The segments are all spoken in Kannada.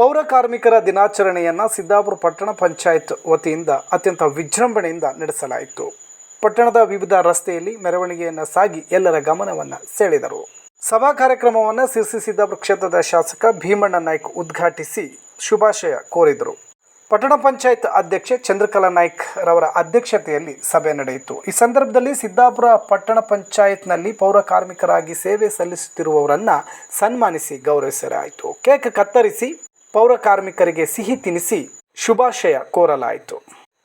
ಪೌರ ಕಾರ್ಮಿಕರ ದಿನಾಚರಣೆಯನ್ನು ಸಿದ್ದಾಪುರ ಪಟ್ಟಣ ಪಂಚಾಯತ್ ವತಿಯಿಂದ ಅತ್ಯಂತ ವಿಜೃಂಭಣೆಯಿಂದ ನಡೆಸಲಾಯಿತು. ಪಟ್ಟಣದ ವಿವಿಧ ರಸ್ತೆಯಲ್ಲಿ ಮೆರವಣಿಗೆಯನ್ನು ಸಾಗಿ ಎಲ್ಲರ ಗಮನವನ್ನು ಸೆಳೆದರು. ಸಭಾ ಕಾರ್ಯಕ್ರಮವನ್ನು ಸಿರ್ಸಿ ಸಿದ್ದಾಪುರ ಕ್ಷೇತ್ರದ ಶಾಸಕ ಭೀಮಣ್ಣ ನಾಯ್ಕ್ ಉದ್ಘಾಟಿಸಿ ಶುಭಾಶಯ ಕೋರಿದರು. ಪಟ್ಟಣ ಪಂಚಾಯತ್ ಅಧ್ಯಕ್ಷೆ ಚಂದ್ರಕಲಾ ನಾಯ್ಕ್ ರವರ ಅಧ್ಯಕ್ಷತೆಯಲ್ಲಿ ಸಭೆ ನಡೆಯಿತು. ಈ ಸಂದರ್ಭದಲ್ಲಿ ಸಿದ್ದಾಪುರ ಪಟ್ಟಣ ಪಂಚಾಯತ್ನಲ್ಲಿ ಪೌರ ಕಾರ್ಮಿಕರಾಗಿ ಸೇವೆ ಸಲ್ಲಿಸುತ್ತಿರುವವರನ್ನು ಸನ್ಮಾನಿಸಿ ಗೌರವಿಸಲಾಯಿತು. ಕೇಕ್ ಕತ್ತರಿಸಿ ಪೌರ ಕಾರ್ಮಿಕರಿಗೆ ಸಿಹಿ ತಿನಿಸಿ ಶುಭಾಶಯ ಕೋರಲಾಯಿತು.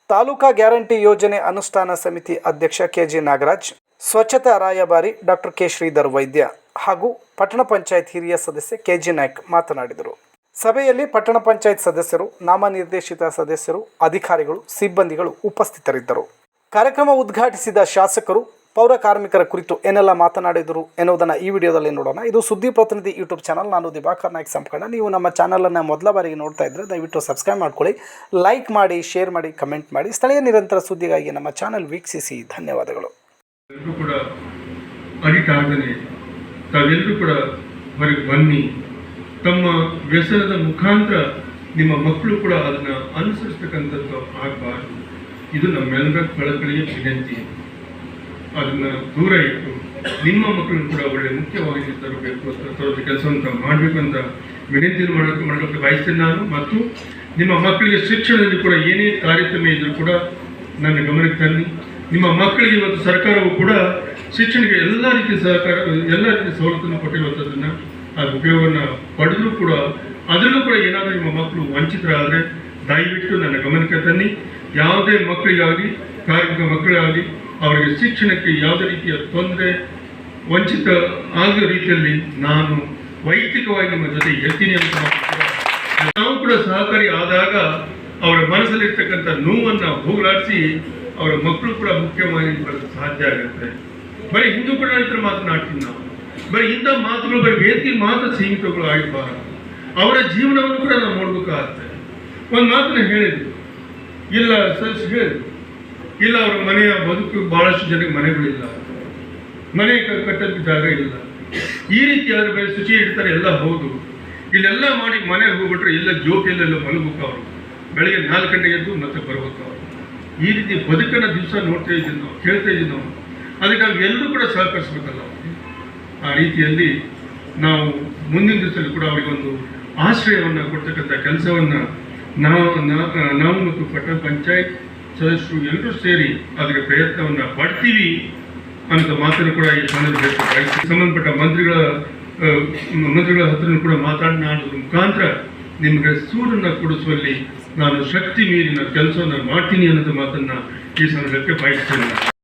ತಾಲೂಕಾ ಗ್ಯಾರಂಟಿ ಯೋಜನೆ ಅನುಷ್ಠಾನ ಸಮಿತಿ ಅಧ್ಯಕ್ಷ ಕೆಜಿ ನಾಗರಾಜ್, ಸ್ವಚ್ಛತಾ ರಾಯಭಾರಿ ಡಾಕ್ಟರ್ ಕೆ ಶ್ರೀಧರ್ ವೈದ್ಯ ಹಾಗೂ ಪಟ್ಟಣ ಪಂಚಾಯತ್ ಹಿರಿಯ ಸದಸ್ಯ ಕೆಜಿ ನಾಯ್ಕ್ ಮಾತನಾಡಿದರು. ಸಭೆಯಲ್ಲಿ ಪಟ್ಟಣ ಪಂಚಾಯತ್ ಸದಸ್ಯರು, ನಾಮನಿರ್ದೇಶಿತ ಸದಸ್ಯರು, ಅಧಿಕಾರಿಗಳು, ಸಿಬ್ಬಂದಿಗಳು ಉಪಸ್ಥಿತರಿದ್ದರು. ಕಾರ್ಯಕ್ರಮ ಉದ್ಘಾಟಿಸಿದ ಶಾಸಕರು ಪೌರ ಕಾರ್ಮಿಕರ ಕುರಿತು ಏನೆಲ್ಲ ಮಾತನಾಡಿದರು ಎನ್ನುವುದನ್ನು ಈ ವಿಡಿಯೋದಲ್ಲಿ ನೋಡೋಣ. ಇದು ಸುದ್ದಿ ಪ್ರತಿನಿಧಿ ಯೂಟ್ಯೂಬ್ ಚಾನಲ್. ನಾನು ದಿವಾಕರ್ ನಾಯ್ಕ್ ಸಂಪಕಣ್ಣ ನೀವು ನಮ್ಮ ಚಾನಲನ್ನು ಮೊದಲ ಬಾರಿಗೆ ನೋಡ್ತಾ ಇದ್ದರೆ ದಯವಿಟ್ಟು ಸಬ್ಸ್ಕ್ರೈಬ್ ಮಾಡ್ಕೊಳ್ಳಿ, ಲೈಕ್ ಮಾಡಿ, ಶೇರ್ ಮಾಡಿ, ಕಮೆಂಟ್ ಮಾಡಿ. ಸ್ಥಳೀಯ ನಿರಂತರ ಸುದ್ದಿಗಾಗಿ ನಮ್ಮ ಚಾನಲ್ ವೀಕ್ಷಿಸಿ. ಧನ್ಯವಾದಗಳು. ಕೂಡ ತಾವೆಲ್ಲರೂ ಕೂಡ ಹೊರಗೆ ಬನ್ನಿ. ತಮ್ಮ ವ್ಯಸನದ ಮುಖಾಂತರ ನಿಮ್ಮ ಮಕ್ಕಳು ಕೂಡ ಅದನ್ನು ಅನುಸರಿಸ್ತಕ್ಕಂಥದ್ದು ಆಗಬಾರ್ದು. ಇದು ನಮ್ಮೆಲ್ಲರ ಕಳಕಳಿಯ ವಿನಂತಿ. ಅದನ್ನ ದೂರ ಇಟ್ಟು ನಿಮ್ಮ ಮಕ್ಕಳು ಕೂಡ ಒಳ್ಳೆ ಮುಖ್ಯವಾಗಿ ತರಬೇಕು ತರೋದು ಕೆಲಸವನ್ನು ಮಾಡಬೇಕು ಅಂತ ವಿನಂತಿಯನ್ನು ಮಾಡೋಕ್ಕೆ ಮಾಡೋಕ್ಕೆ ಬಯಸ್ತೇನೆ ನಾನು. ಮತ್ತು ನಿಮ್ಮ ಮಕ್ಕಳಿಗೆ ಶಿಕ್ಷಣದಲ್ಲಿ ಕೂಡ ಏನೇ ಕಾರ್ಯಕ್ರಮ ಇದ್ದರೂ ಕೂಡ ನನ್ನ ಗಮನಕ್ಕೆ ತನ್ನಿ. ನಿಮ್ಮ ಮಕ್ಕಳಿಗೆ ಇವತ್ತು ಸರ್ಕಾರವು ಕೂಡ ಶಿಕ್ಷಣಕ್ಕೆ ಎಲ್ಲ ರೀತಿಯ ಸಹಕಾರ, ಎಲ್ಲ ರೀತಿಯ ಸವಲತ್ತನ್ನು ಕೊಟ್ಟಿರುವಂಥದ್ದನ್ನು ಅದು ಉಪಯೋಗವನ್ನು ಪಡೆದರೂ ಕೂಡ ಅದರಲ್ಲೂ ಕೂಡ ಏನಾದರೂ ನಿಮ್ಮ ಮಕ್ಕಳು ವಂಚಿತರಾದರೆ ದಯವಿಟ್ಟು ನನ್ನ ಗಮನಕ್ಕೆ ತನ್ನಿ. ಯಾವುದೇ ಮಕ್ಕಳಿಗಾಗಲಿ, ಕಾರ್ಮಿಕ ಮಕ್ಕಳಿಗಾಗಲಿ ಅವರಿಗೆ ಶಿಕ್ಷಣಕ್ಕೆ ಯಾವುದೇ ರೀತಿಯ ತೊಂದರೆ ವಂಚಿತ ಆಗೋ ರೀತಿಯಲ್ಲಿ ನಾನು ವೈಯಕ್ತಿಕವಾಗಿ ನಿಮ್ಮ ಜೊತೆ ಇರ್ತೀನಿ ಅಂತ ನಾವು ಕೂಡ ಸಹಕಾರಿ ಆದಾಗ ಅವರ ಮನಸ್ಸಲ್ಲಿರ್ತಕ್ಕಂಥ ನೋವನ್ನು ಹೋಗಲಾಡಿಸಿ ಅವರ ಮಕ್ಕಳು ಕೂಡ ಮುಖ್ಯವಾಗಿ ಬರಲು ಸಾಧ್ಯ ಆಗುತ್ತೆ ಬರೀ ಹಿಂದೂ ಕೂಡ ನಂತರ ಮಾತನಾಡ್ತೀವಿ ನಾವು. ಬರೀ ಇಂಥ ಮಾತುಗಳು ಬರೀ ವೇದಿಕೆ ಮಾತ್ರ ಸೀಮಿತಗಳು ಆಗಬಾರದು ಅವರ ಜೀವನವನ್ನು ಕೂಡ ನಾವು ನೋಡ್ಬೇಕಾಗತ್ತೆ. ಒಂದು ಮಾತನ್ನ ಹೇಳಿದ್ರು. ಇಲ್ಲ, ಸರ್, ಹೇಳಿದ್ರು. ಇಲ್ಲ, ಅವರ ಮನೆಯ ಬದುಕು ಬಹಳಷ್ಟು ಜನಕ್ಕೆ ಮನೆಗಳಿಲ್ಲ. ಮನೆ ಕಟ್ಟಕ್ಕೆ ಜಾಗ ಇಲ್ಲ. ಈ ರೀತಿ ಅದ್ರ ಮೇಲೆ ಶುಚಿ ಇಡ್ತಾರೆ, ಎಲ್ಲ ಹೌದು. ಇಲ್ಲೆಲ್ಲ ಮಾಡಿ ಮನೆಗೆ ಹೋಗ್ಬಿಟ್ರೆ ಎಲ್ಲ ಜೋಕಿಯಲ್ಲೆಲ್ಲ ಮಲಗಬೇಕು ಅವರು. ಬೆಳಗ್ಗೆ ನಾಲ್ಕು ಗಂಟೆಗೆ ಎದ್ದು ಮತ್ತೆ ಬರ್ಬೇಕು ಅವರು. ಈ ರೀತಿ ಬದುಕನ್ನು ದಿವಸ ನೋಡ್ತಾ ಇದ್ದೀನಿ ನಾವು, ಕೇಳ್ತಾ ಇದ್ದೀವಿ ನಾವು. ಅದಕ್ಕೆ ನಾವು ಎಲ್ಲರೂ ಕೂಡ ಸಹಕರಿಸ್ಬೇಕಲ್ಲ ಆ ರೀತಿಯಲ್ಲಿ ನಾವು ಮುಂದಿನ ದಿವಸದಲ್ಲಿ ಕೂಡ ಅವರಿಗೊಂದು ಆಶ್ರಯವನ್ನು ಕೊಡ್ತಕ್ಕಂಥ ಕೆಲಸವನ್ನು ನಾವು ನಾವು ಮತ್ತು ಪಟ್ಟಣ ಪಂಚಾಯತ್ ಸದಸ್ಯರು ಎಲ್ಲರೂ ಸೇರಿ ಅದಕ್ಕೆ ಪ್ರಯತ್ನವನ್ನು ಪಡ್ತೀವಿ ಅನ್ನೋ ಮಾತನ್ನು ಕೂಡ ಈ ಸಂದರ್ಭದಲ್ಲಿ ಸಂಬಂಧಪಟ್ಟ ಮಂತ್ರಿಗಳ ಮಂತ್ರಿಗಳ ಹತ್ರ ಕೂಡ ಮಾತನಾಡೋದ್ರ ಮುಖಾಂತರ ನಿಮಗೆ ಸೂರನ್ನು ಕೊಡಿಸುವಲ್ಲಿ ನಾನು ಶಕ್ತಿ ಮೀರಿನ ಕೆಲಸವನ್ನು ಮಾಡ್ತೀನಿ ಅನ್ನೋದು ಮಾತನ್ನ ಈ ಸಂದರ್ಭಕ್ಕೆ ಬಯಸ್ತೇನೆ